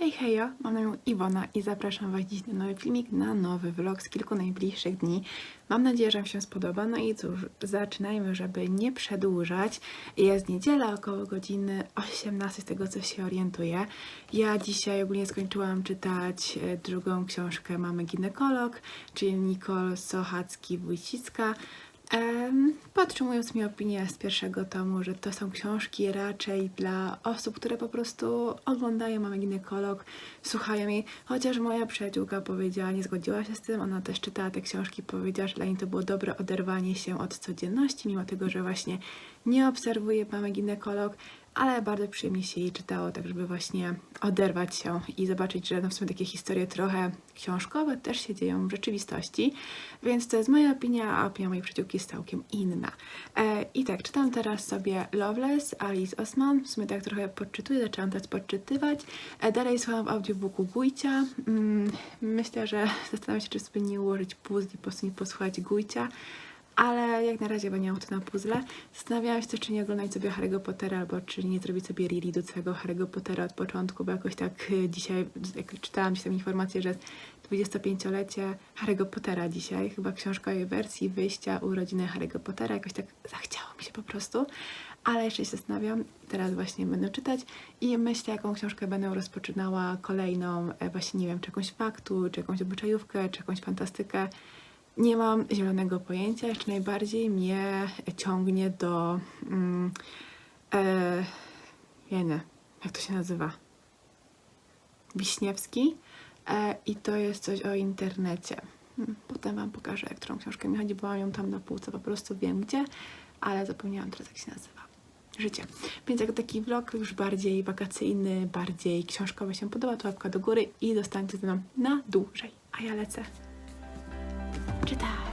Hej, hejo, mam na imię Iwona i zapraszam Was dziś na nowy filmik, na nowy vlog z kilku najbliższych dni. Mam nadzieję, że Wam się spodoba. No i cóż, zaczynajmy, żeby nie przedłużać. Jest niedziela, około godziny 18, z tego co się orientuję. Ja dzisiaj ogólnie skończyłam czytać e, drugą książkę Mamy Ginekolog, czyli Nicole Sochacki-Wójcicka. Podtrzymując mi opinię z pierwszego tomu, że to są książki raczej dla osób, które po prostu oglądają Mamy Ginekolog, słuchają jej, chociaż moja przyjaciółka powiedziała, nie zgodziła się z tym, ona też czytała te książki, powiedziała, że dla niej to było dobre oderwanie się od codzienności, mimo tego, że właśnie nie obserwuje Mamy Ginekolog, ale bardzo przyjemnie się jej czytało, tak żeby właśnie oderwać się i zobaczyć, że no w sumie takie historie trochę książkowe też się dzieją w rzeczywistości, więc to jest moja opinia, a opinia mojej przyjaciółki jest całkiem inna. E, I tak, czytam teraz sobie Loveless, Alice Osman, w sumie tak trochę podczytuję, zaczęłam teraz podczytywać. E, dalej słucham w audiobooku Gujcia. Mm, myślę, że zastanawiam się, czy sobie nie ułożyć puzli, po prostu nie posłuchać Gujcia ale jak na razie będę miał to na puzzle. Zastanawiałam się też, czy nie oglądać sobie Harry'ego Pottera, albo czy nie zrobić sobie rereadu całego Harry'ego Pottera od początku, bo jakoś tak y, dzisiaj, jak czytałam się tam informację, że 25-lecie Harry'ego Pottera dzisiaj, chyba książka jej wersji wyjścia urodziny Harry'ego Pottera, jakoś tak zachciało mi się po prostu, ale jeszcze się zastanawiam, teraz właśnie będę czytać i myślę, jaką książkę będę rozpoczynała kolejną, e, właśnie nie wiem, czy jakąś faktu, czy jakąś obyczajówkę, czy jakąś fantastykę, nie mam zielonego pojęcia. Jeszcze najbardziej mnie ciągnie do. Mm, e, jak to się nazywa? Wiśniewski. E, I to jest coś o internecie. Hmm, Potem Wam pokażę, jak którą książkę mi chodzi, bo mam ją tam na półce, po prostu wiem gdzie, ale zapomniałam teraz, jak się nazywa. Życie. Więc jak taki vlog już bardziej wakacyjny, bardziej książkowy się podoba, to łapka do góry i zostańcie ze mną na dłużej. A ja lecę czytać.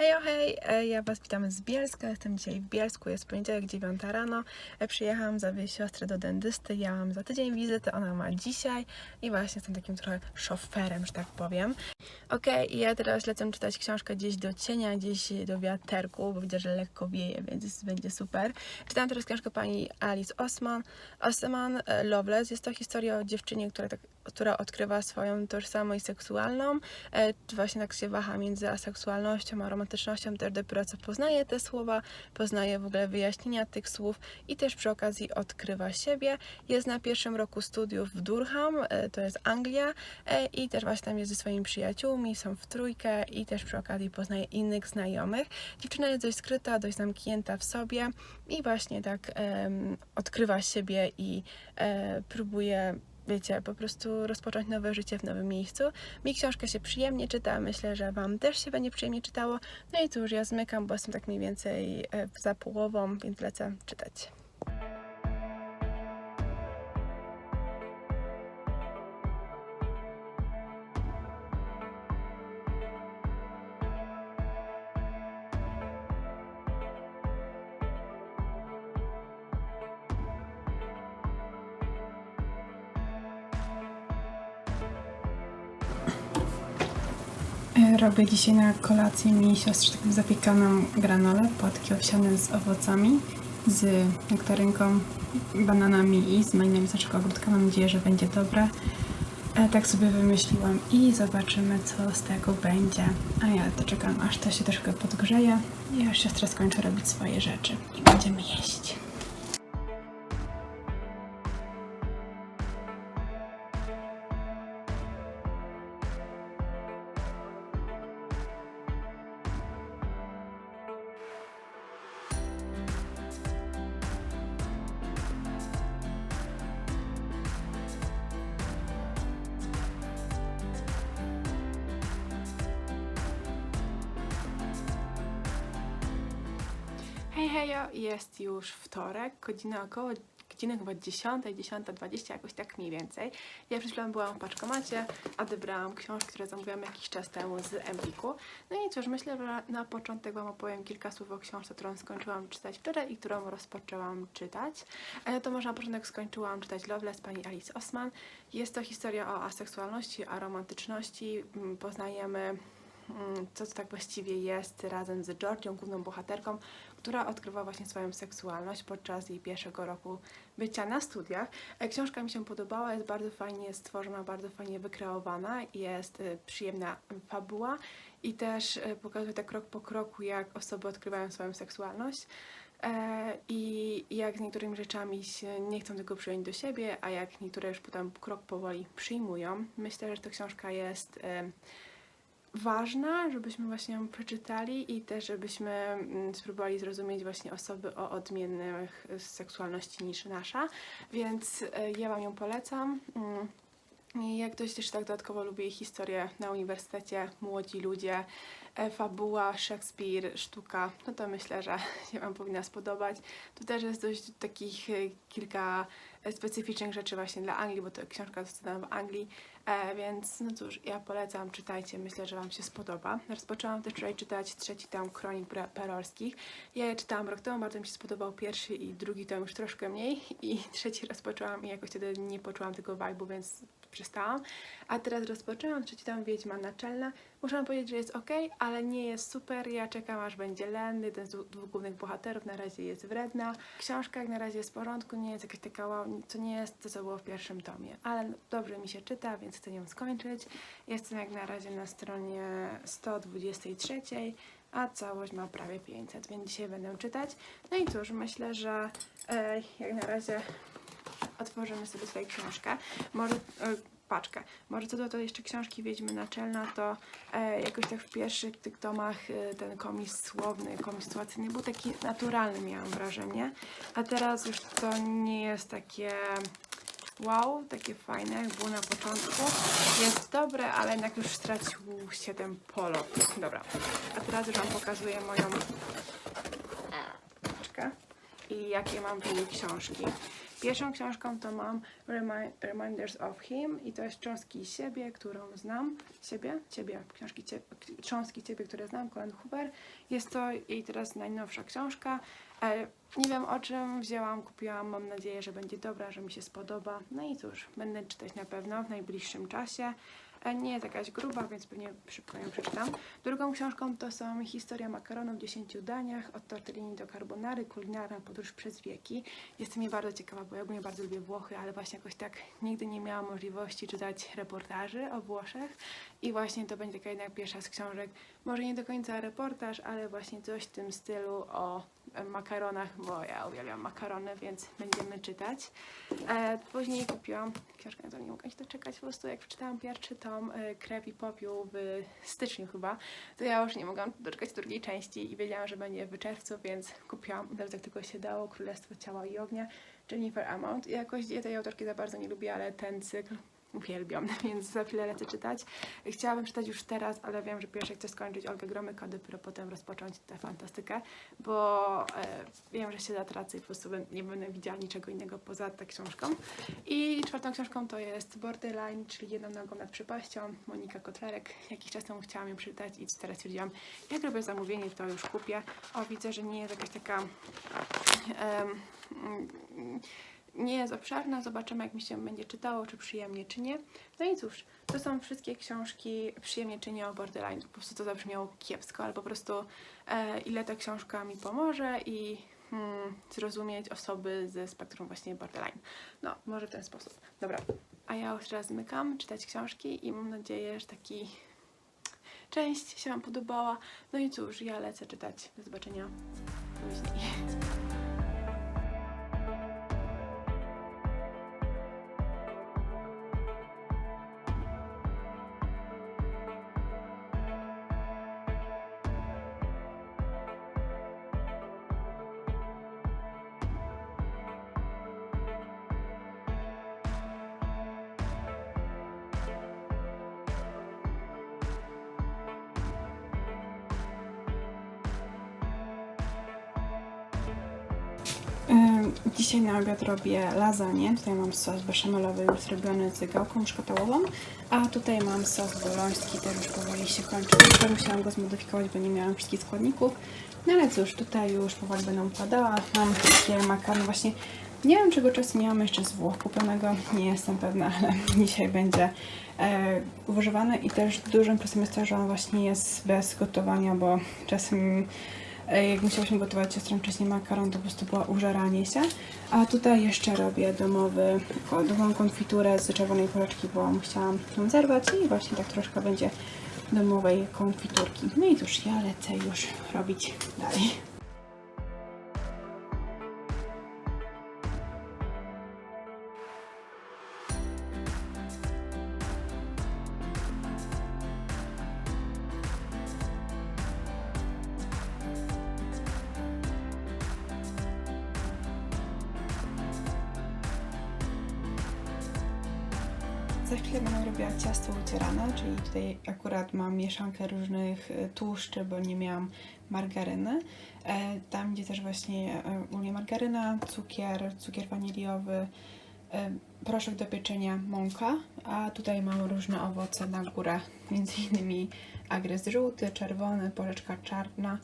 Hej, hej, ja Was witam z Bielska. Jestem dzisiaj w Bielsku, jest poniedziałek, 9 rano. E, Przyjechałam zawieźć siostrę do dentysty. Ja mam za tydzień wizytę, ona ma dzisiaj i właśnie jestem takim trochę szoferem, że tak powiem. Okej, i ja teraz lecę czytać książkę gdzieś do cienia, gdzieś do wiaterku, bo widzę, że lekko wieje, więc będzie super. Czytam teraz książkę pani Alice Osman, Osman e, Loveless. Jest to historia o dziewczynie, która, tak, która odkrywa swoją tożsamość seksualną. E, właśnie tak się waha między aseksualnością a romantycznością, też dopiero co poznaje te słowa, poznaje w ogóle wyjaśnienia tych słów i też przy okazji odkrywa siebie. Jest na pierwszym roku studiów w Durham, e, to jest Anglia e, i też właśnie tam jest ze swoimi przyjaciółmi, są w trójkę i też przy okazji poznaje innych znajomych. Dziewczyna jest dość skryta, dość zamknięta w sobie i właśnie tak em, odkrywa siebie i e, próbuje wiecie, po prostu rozpocząć nowe życie w nowym miejscu. Mi książka się przyjemnie czyta, myślę, że Wam też się będzie przyjemnie czytało. No i cóż, ja zmykam, bo jestem tak mniej więcej e, za połową, więc lecę czytać. Robię dzisiaj na kolację mi siostrze taką zapiekaną granolę, płatki owsiane z owocami, z nektarynką, bananami i z naszego ogródka. Mam nadzieję, że będzie dobre. E, Tak sobie wymyśliłam i zobaczymy, co z tego będzie. A ja to czekam, aż to się troszkę podgrzeje i aż siostra skończy robić swoje rzeczy i będziemy jeść. Hej, hejo, jest już wtorek, godzina około godziny chyba 10, 10.20, jakoś tak mniej więcej. Ja przed chwilą byłam w paczkomacie, odebrałam książkę, które zamówiłam jakiś czas temu z Empiku. No i cóż, myślę, że na początek Wam opowiem kilka słów o książce, którą skończyłam czytać wczoraj i którą rozpoczęłam czytać. E, To może na początek skończyłam czytać Loveless pani Alice Osman. Jest to historia o aseksualności, aromantyczności. Mm, Poznajemy co to tak właściwie jest razem z Georgią, główną bohaterką, która odkrywa właśnie swoją seksualność podczas jej pierwszego roku bycia na studiach. E, Książka mi się podobała, jest bardzo fajnie stworzona, bardzo fajnie wykreowana, jest e, przyjemna fabuła i też e, pokazuje tak krok po kroku, jak osoby odkrywają swoją seksualność. I jak z niektórymi rzeczami się nie chcą tego przyjąć do siebie, a jak niektóre już potem krok powoli przyjmują. Myślę, że ta książka jest ważna, żebyśmy właśnie ją przeczytali i też żebyśmy mm, spróbowali zrozumieć właśnie osoby o odmiennych e, seksualności niż nasza, więc e, ja Wam ją polecam. I jak ktoś też tak dodatkowo lubi historię na uniwersytecie, młodzi ludzie, e, fabuła, Szekspir, sztuka, no to myślę, że się Wam powinna spodobać. Tu też jest dość takich e, kilka e, specyficznych rzeczy właśnie dla Anglii, bo to książka została w Anglii, więc no cóż, ja polecam, czytajcie, myślę, że Wam się spodoba. Rozpoczęłam też wczoraj czytać trzeci tom Kronik Perorskich. Ja je czytałam rok temu, bardzo mi się spodobał pierwszy i drugi tom już troszkę mniej i trzeci rozpoczęłam i jakoś wtedy nie poczułam tego vibe'u, więc przestałam. A teraz rozpoczęłam trzeci tom Wiedźma Naczelna. Muszę powiedzieć, że jest ok, ale nie jest super. Ja czekam aż będzie Len, jeden z dwóch głównych bohaterów, na razie jest wredna. Książka jak na razie jest w porządku, nie jest jakaś taka wow, to nie jest to, co było w pierwszym tomie, ale dobrze mi się czyta, więc chcę ją skończyć. Jestem jak na razie na stronie 123, a całość ma prawie 500, więc dzisiaj będę czytać. No i cóż, myślę, że e, jak na razie otworzymy sobie tutaj książkę. Może e, paczkę. Może co do to jeszcze książki Wiedźmy Naczelna, to e, jakoś tak w pierwszych tych tomach e, ten komis słowny, komis sytuacyjny był taki naturalny, miałam wrażenie. A teraz już to nie jest takie wow, takie fajne, jak było na początku. Jest dobre, ale jednak już stracił się ten polot. Dobra, a teraz już Wam pokazuję moją paczkę i jakie mam w niej książki. Pierwszą książką to mam Remi- Reminders of Him i to jest Cząstki siebie, którą znam. Siebie? Ciebie. Książki ciebie, Cząstki ciebie, które znam, Colin Hoover. Jest to jej teraz najnowsza książka. E, nie wiem o czym wzięłam, kupiłam, mam nadzieję, że będzie dobra, że mi się spodoba. No i cóż, będę czytać na pewno w najbliższym czasie. E, Nie jest jakaś gruba, więc pewnie szybko ją przeczytam. Drugą książką to są Historia makaronu w 10 daniach, od tortellini do carbonary, kulinarna podróż przez wieki. Jestem jej bardzo ciekawa, bo ja ogólnie bardzo lubię Włochy, ale właśnie jakoś tak nigdy nie miałam możliwości czytać reportaży o Włoszech. I właśnie to będzie taka jednak pierwsza z książek, może nie do końca reportaż, ale właśnie coś w tym stylu o makaronach, bo ja uwielbiam makarony, więc będziemy czytać. E, później kupiłam książkę, na to nie mogę się doczekać, po prostu jak przeczytałam pierwszy tom e, Krew i Popiół w styczniu chyba, to ja już nie mogłam doczekać drugiej części i wiedziałam, że będzie w czerwcu, więc kupiłam, teraz jak tylko się dało, Królestwo Ciała i Ognia, Jennifer Amount. Jakoś ja tej autorki za bardzo nie lubię, ale ten cykl uwielbiam, więc za chwilę lecę czytać. Chciałabym czytać już teraz, ale wiem, że pierwsze chcę skończyć Olgę Gromyk, a dopiero potem rozpocząć tę fantastykę, bo e, wiem, że się zatracę i po prostu nie będę widziała niczego innego poza tą książką. I czwartą książką to jest Borderline, czyli jedną nogą nad przepaścią, Monika Kotlerek. Jakiś czas temu chciałam ją przeczytać i teraz stwierdziłam, jak robię zamówienie, to już kupię. O, widzę, że nie jest jakaś taka... mm, nie jest obszerna, zobaczymy jak mi się będzie czytało, czy przyjemnie, czy nie. No i cóż, to są wszystkie książki przyjemnie czy nie o borderline. Po prostu to zabrzmiało kiepsko, ale po prostu e, ile ta książka mi pomoże i hmm, zrozumieć osoby ze spektrum właśnie borderline. No, może w ten sposób. Dobra, a ja już teraz zmykam, czytać książki i mam nadzieję, że taki część się Wam podobała. No i cóż, ja lecę czytać. Do zobaczenia później. Dzisiaj na obiad robię lasagne. Tutaj mam sos beszamelowy już zrobiony z gałką szkotałową, a tutaj mam sos boloński, też już powoli się kończy. Trochę musiałam go zmodyfikować, bo nie miałam wszystkich składników. No ale cóż, tutaj już powoli będę układała. Mam takie makaron właśnie. Nie wiem, czego czasu nie mam jeszcze z Włoch kupionego, nie jestem pewna, ale dzisiaj będzie e, używany i też dużym plusem jest to, że on właśnie jest bez gotowania, bo czasem jak musiałyśmy gotować siostrą wcześniej makaron, to po prostu było użeranie się. A tutaj jeszcze robię domowy, domową konfiturę z czerwonej poleczki, bo musiałam ją zerwać i właśnie tak troszkę będzie domowej konfiturki. No i cóż, ja lecę już robić dalej. Akurat mam mieszankę różnych e, tłuszczy, bo nie miałam margaryny. E, Tam gdzie też właśnie e, u mnie margaryna, cukier, cukier waniliowy, proszek do pieczenia, mąka, a tutaj mam różne owoce na górę, między innymi agres żółty, czerwony, porzeczka czarna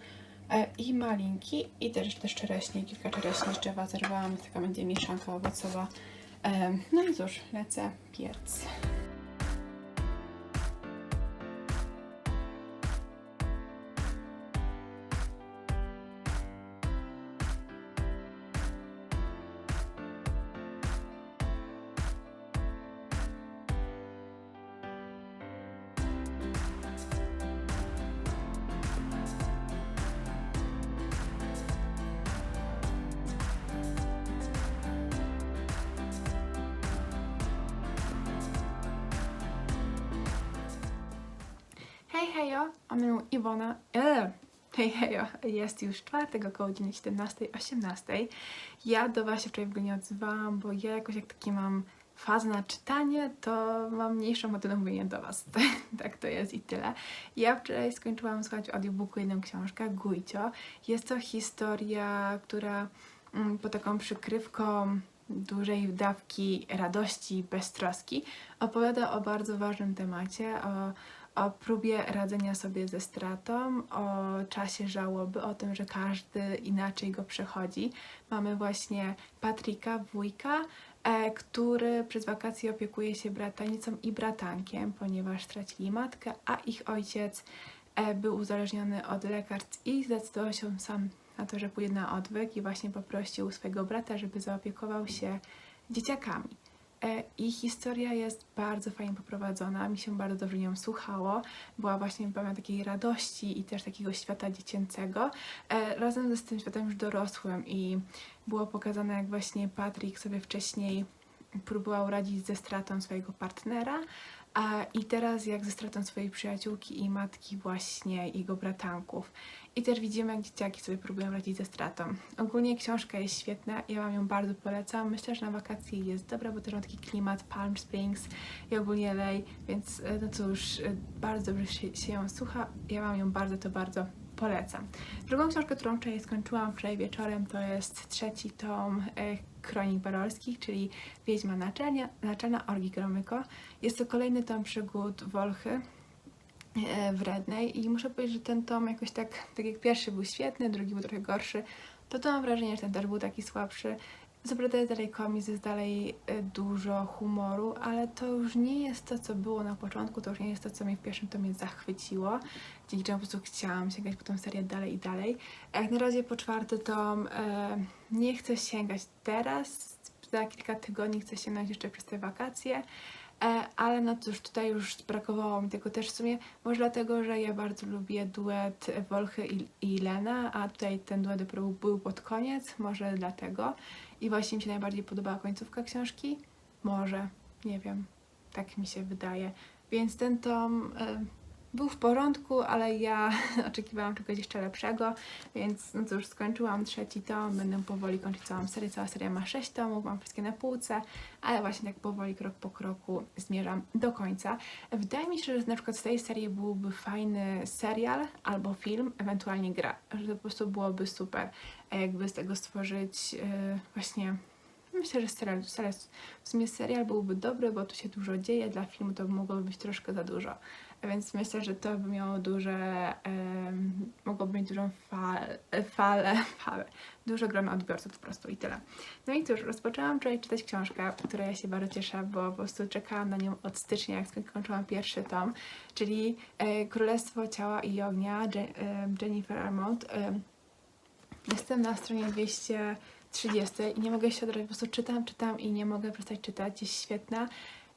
i malinki i też, też czereśnie, kilka czereśni drzewa zerwałam, taka będzie mieszanka owocowa. No i cóż, lecę piec. Hej hejo, a mnie Iwona. E, hej hejo, jest już czwartek około godziny 17-18. Ja do Was się wczoraj w ogóle nie odzywałam, bo ja jakoś jak taki mam fazę na czytanie, to mam mniejszą ochotę na mówienie do Was. tak to jest i tyle. Ja wczoraj skończyłam słuchać audiobooku jedną książkę, Gujcio. Jest to historia, która mm, taką przykrywką dużej dawki radości, beztroski opowiada o bardzo ważnym temacie, o o próbie radzenia sobie ze stratą, o czasie żałoby, o tym, że każdy inaczej go przechodzi. Mamy właśnie Patryka, wujka, e, który przez wakacje opiekuje się bratanicą i bratankiem, ponieważ stracili matkę, a ich ojciec e, był uzależniony od lekarstw i zdecydował się sam na to, że pójdzie na odwyk i właśnie poprosił swojego brata, żeby zaopiekował się dzieciakami. E, I historia jest bardzo fajnie poprowadzona, mi się bardzo dobrze nią słuchało. Była właśnie pełna takiej radości i też takiego świata dziecięcego, e, razem ze tym światem już dorosłym. I było pokazane, jak właśnie Patrick sobie wcześniej próbował radzić ze stratą swojego partnera, a i teraz jak ze stratą swojej przyjaciółki i matki właśnie jego bratanków. I też widzimy, jak dzieciaki sobie próbują radzić ze stratą. Ogólnie książka jest świetna, ja Wam ją bardzo polecam. Myślę, że na wakacje jest dobra, bo też ma taki klimat Palm Springs i ogólnie LA, więc e, no cóż, e, bardzo dobrze się, się ją słucha. Ja Wam ją bardzo, to bardzo polecam. Drugą książkę, którą wczoraj skończyłam wczoraj wieczorem, to jest trzeci tom e, Kronik Barolskich, czyli Wiedźma Naczelnia, Naczelna Orgi Gromyko. Jest to kolejny tom przygód Wolchy, e, wrednej i muszę powiedzieć, że ten tom jakoś tak, tak jak pierwszy był świetny, drugi był trochę gorszy, to to mam wrażenie, że ten też był taki słabszy. Co prawda jest dalej komiks, jest dalej e, dużo humoru, ale to już nie jest to, co było na początku, to już nie jest to, co mnie w pierwszym tomie zachwyciło, dzięki czemu po prostu chciałam sięgać po tą serię dalej i dalej. Jak na razie po czwarty tom e, nie chcę sięgać teraz, za kilka tygodni chcę sięgnąć jeszcze przez te wakacje, ale no cóż, tutaj już brakowało mi tego też w sumie, może dlatego, że ja bardzo lubię duet Wolchy i, i Lena, a tutaj ten duet dopiero był pod koniec, może dlatego. I właśnie mi się najbardziej podobała końcówka książki. Może, nie wiem, tak mi się wydaje. Więc ten tom e, był w porządku, ale ja oczekiwałam czegoś jeszcze lepszego, więc no cóż, skończyłam trzeci tom, będę powoli kończyć całą serię, cała seria ma sześć tomów, mam wszystkie na półce, ale właśnie tak powoli, krok po kroku zmierzam do końca. Wydaje mi się, że na przykład z tej serii byłby fajny serial albo film, ewentualnie gra, że to po prostu byłoby super, jakby z tego stworzyć yy, właśnie Myślę, że serial, serial, w sumie serial byłby dobry, bo tu się dużo dzieje, dla filmu to mogłoby być troszkę za dużo. Więc myślę, że to by miało duże, em, mogłoby mieć dużą falę, falę, falę, dużo grono odbiorców po prostu i tyle. No i cóż, rozpoczęłam wczoraj czytać książkę, której ja się bardzo cieszę, bo po prostu czekałam na nią od stycznia, jak skończyłam pierwszy tom, czyli e, Królestwo Ciała i Ognia Je, e, Jennifer Armond. E, Jestem na stronie 230 i nie mogę się oderwać, po prostu czytam, czytam i nie mogę przestać czytać, jest świetna.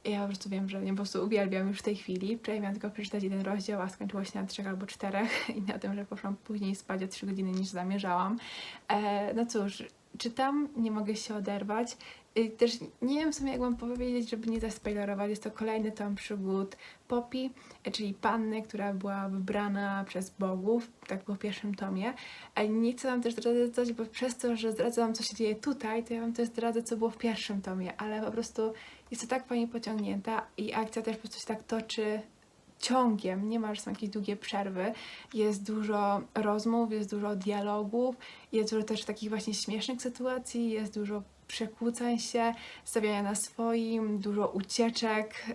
Ja po prostu wiem, że mnie po prostu uwielbiam już w tej chwili. Wczoraj miałam tylko przeczytać jeden rozdział, a skończyło się na trzech albo czterech i na tym, że poszłam później spać o 3 godziny niż zamierzałam. E, no cóż, czytam, nie mogę się oderwać. Y, Też nie wiem w sumie jak mam powiedzieć, żeby nie zaspoilerować. Jest to kolejny tom przygód Poppy, e, czyli panny, która była wybrana przez bogów, tak było w pierwszym tomie. A nie chcę wam też zdradzać, bo przez to, że zdradzę wam co się dzieje tutaj, to ja wam też zdradzę co było w pierwszym tomie, ale po prostu jest to tak fajnie pociągnięta i akcja też po prostu się tak toczy ciągiem, nie ma, że są jakieś długie przerwy. Jest dużo rozmów, jest dużo dialogów, jest dużo też takich właśnie śmiesznych sytuacji, jest dużo przekłócań się, stawiania na swoim, dużo ucieczek,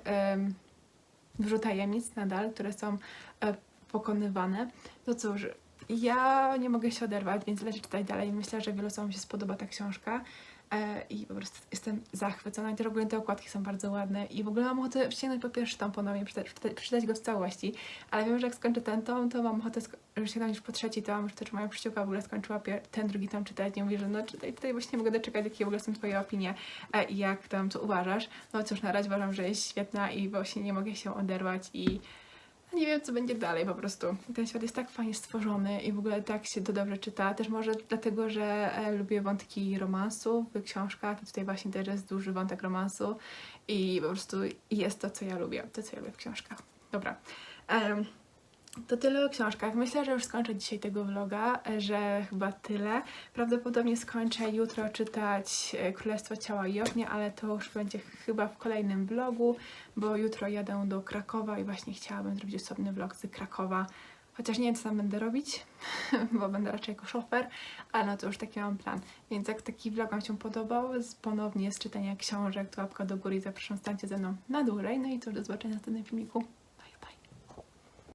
dużo tajemnic nadal, które są e, pokonywane. No cóż, ja nie mogę się oderwać, więc lecę czytać dalej. Myślę, że wielu osobom się spodoba ta książka. E, I po prostu jestem zachwycona. I też ogólnie te okładki są bardzo ładne. I w ogóle mam ochotę sięgnąć po pierwszy tom ponownie, przeczytać, przeczytać, go w całości. Ale wiem, że jak skończę ten tom, to mam ochotę że sięgnąć już po trzeci tom. Już też moja przyjaciółka w ogóle skończyła ten drugi tom czytać. Nie mówi, że no czytaj, tutaj właśnie nie mogę doczekać, jakie w ogóle są twoje opinie e, i jak tam, co uważasz. No cóż, na razie uważam, że jest świetna i właśnie nie mogę się oderwać i nie wiem, co będzie dalej po prostu. Ten świat jest tak fajnie stworzony i w ogóle tak się to dobrze czyta. Też może dlatego, że e, lubię wątki romansu w książkach i tutaj właśnie też jest duży wątek romansu i po prostu jest to, co ja lubię, to, co ja lubię w książkach. Dobra. Em, to tyle o książkach. Myślę, że już skończę dzisiaj tego vloga, że chyba tyle. Prawdopodobnie skończę jutro czytać e, Królestwo Ciała i Ognia, ale to już będzie chyba w kolejnym vlogu, bo jutro jadę do Krakowa i właśnie chciałabym zrobić osobny vlog z Krakowa. Chociaż nie wiem, co tam będę robić, bo będę raczej jako szofer, ale no to już taki mam plan. Więc jak taki vlog Wam się podobał, ponownie z czytania książek, to łapka do góry i zapraszam, stańcie ze mną na dłużej. No i cóż, do zobaczenia w następnym filmiku.